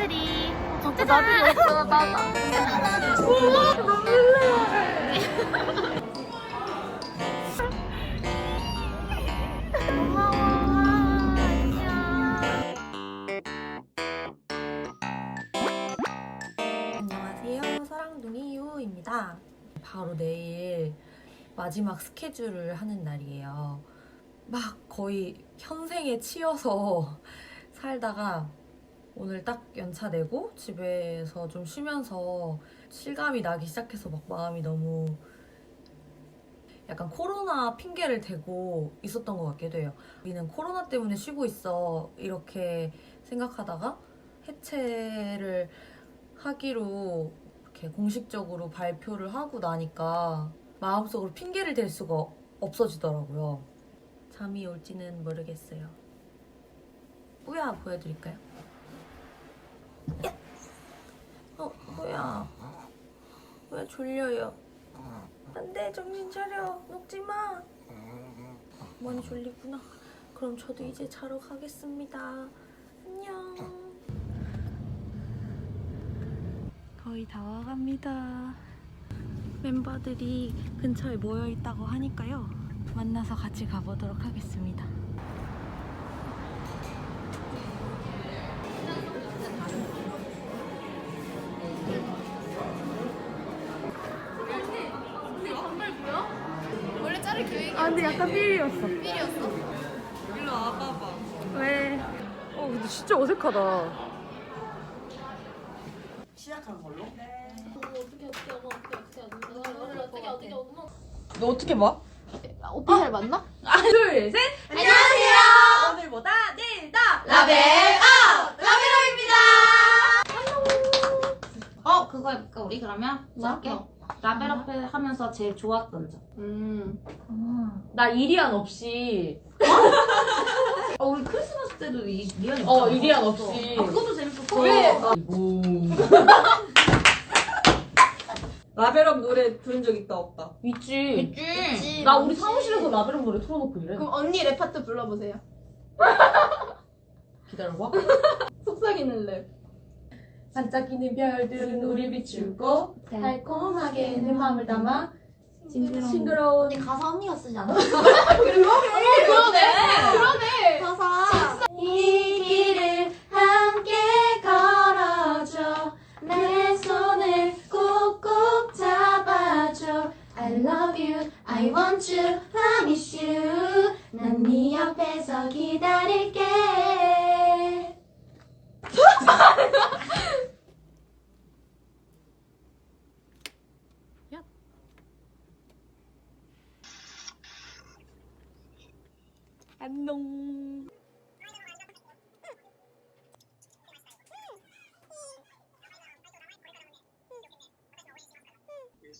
나들이. 자꾸 없잖아 나나 안녕하세요. 사랑둥이 유호입니다. 바로 내일 마지막 스케줄을 하는 날이에요. 막 거의 현생에 치여서 살다가 오늘 딱 연차 내고 집에서 좀 쉬면서 실감이 나기 시작해서 막 마음이 너무 약간 코로나 핑계를 대고 있었던 것 같기도 해요. 우리는 코로나 때문에 쉬고 있어. 이렇게 생각하다가 해체를 하기로 이렇게 공식적으로 발표를 하고 나니까 마음속으로 핑계를 댈 수가 없어지더라고요. 잠이 올지는 모르겠어요. 뿌야 보여드릴까요? 야! 어, 뿌야. 왜 졸려요? 안 돼, 정신 차려. 녹지 마. 많이 졸리구나. 그럼 저도 이제 자러 가겠습니다. 안녕. 거의 다 와갑니다. 멤버들이 근처에 모여 있다고 하니까요. 만나서 같이 가보도록 하겠습니다. 근데 약간 삘이었어. 필이었어? 일로 와봐봐 왜? 어, 근데 진짜 어색하다. 시작하는 걸로? 어떻게 어떻게 어머 어떻게 어떻게 어떻게 어떻게 어머 너 어떻게 봐? 오피셜 맞나? 둘, 셋! 안녕하세요. 오늘보다 내일 더 라벨 아웃 라벨업입니다. 어 그거 해볼까 우리 그러면? 뭐? 짧게 라벨업 하면서 제일 좋았던 점 음. 나 이리안 없이 어, 우리 크리스마스 때도 이 리안이 어, 없잖아. 이리안 없이. 아, 그것도 재밌었어 왜? 라벨업 노래 들은 적 있다 없다 있지. 있지 나 우리 사무실에서 라벨업 노래 틀어놓고 이래. 그럼 언니 랩 파트 불러보세요. 기다려봐. 속삭이는 랩. 반짝이는 별들은 우리 비추고 달콤하게 내 마음을 담아 싱그러운 가사 언니가 쓰지 않아? 그러네. 그러네. 가사. 이 길을 함께 걸어줘 내 손을 꾹꾹 잡아줘 I love you, I want you, promise you 난 네 옆에서 기다릴게 안녕.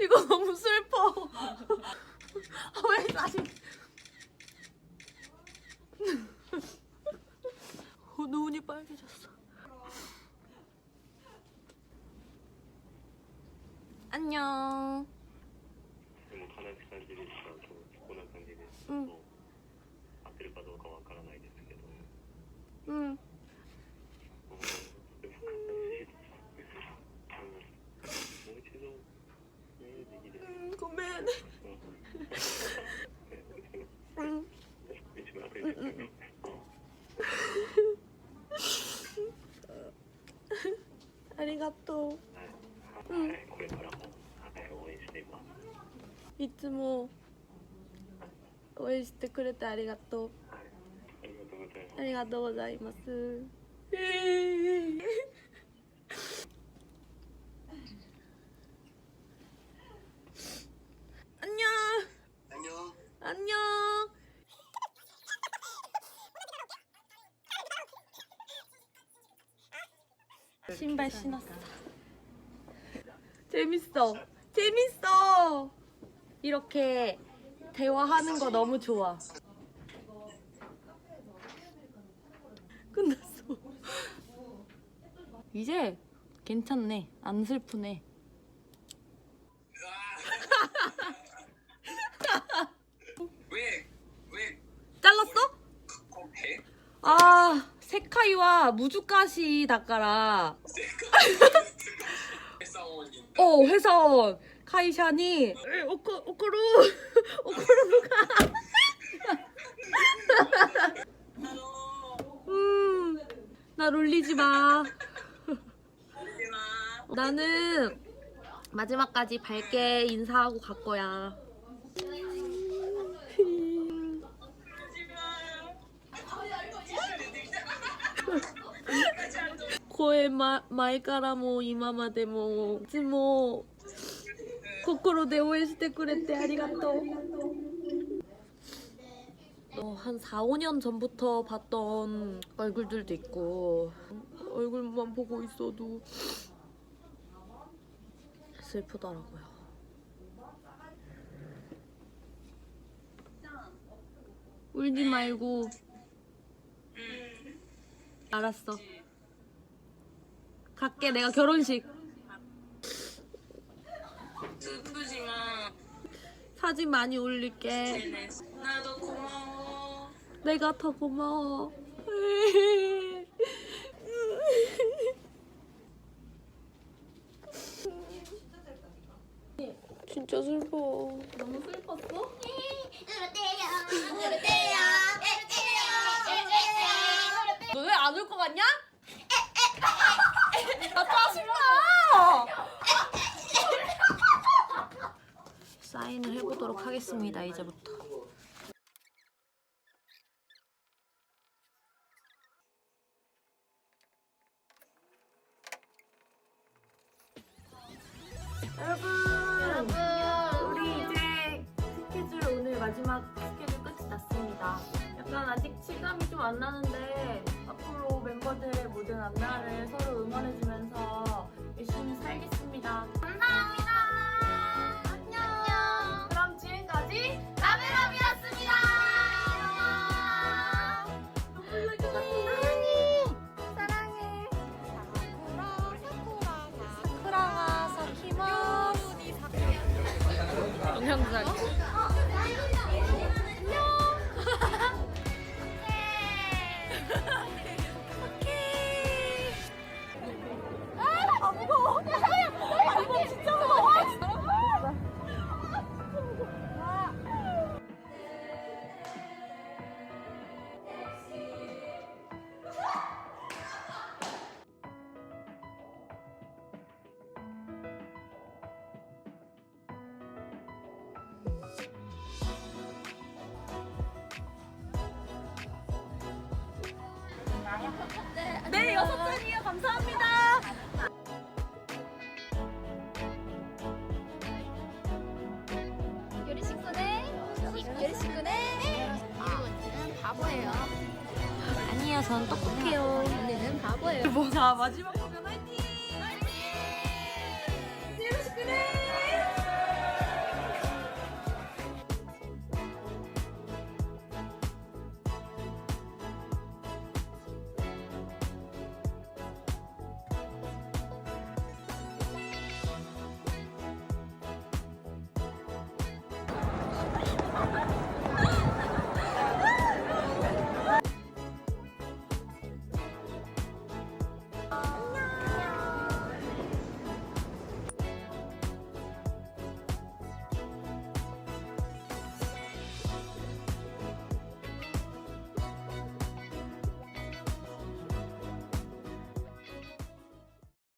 이거 너무 슬퍼. 아, 왜 다시? 어, 눈이 빨개졌어. 안녕. でも悲し感じるしかとこんな感じですと、うん合ってるかどうかわからないですけど、 응. ありがとう、うん、これからも、応援していますいつも応援してくれてありがとうありがとうございます。 신발 신었어. 재밌어. 재밌어. 이렇게 대화하는 거 너무 좋아. 끝났어. 이제 괜찮네. 안 슬프네. 왜, 왜, 잘랐어? 아, 세카이와 무주가시 닦아라. 회사원인데. 어, 회사원 카이샤니 오코 오코루 오코루가 음, 나 롤리지 마. 나는 마지막까지 밝게 인사하고 갈 거야. 声ま前からも今までもいつも心で応援してくれてありがとう。어, 한 4, 5년 전부터 봤던 얼굴들도 있고 얼굴만 보고 있어도 슬프더라고요. 울지 말고 알았어. 갈게 내가 결혼식 슬프지 마. 사진 많이 올릴게. 나도 고마워. 내가 더 고마워. 진짜 슬퍼. 너무 슬펐어? 너 왜 안 올 것 같냐? 나 짜증나! 사인을 해보도록 하겠습니다, 이제부터. 여러분, 우리 이제 스케줄 오늘 마지막 스케줄 끝이 났습니다. 약간 아직 실감이 좀 안 나는데 앞으로 멤버들의 모든 앞날을 서로 응원해주면서 열심히 살겠습니다. 감사합니다. 안녕. 그럼 지금까지 라벨업이었습니다. 영상 장. 네, 여섯 잔이요. 감사합니다. 요리 식구네 요리 식구네 언니는 바보예요 아니요, 전 똑똑해요. 언니는 바보예요 뭐, 자, 마지막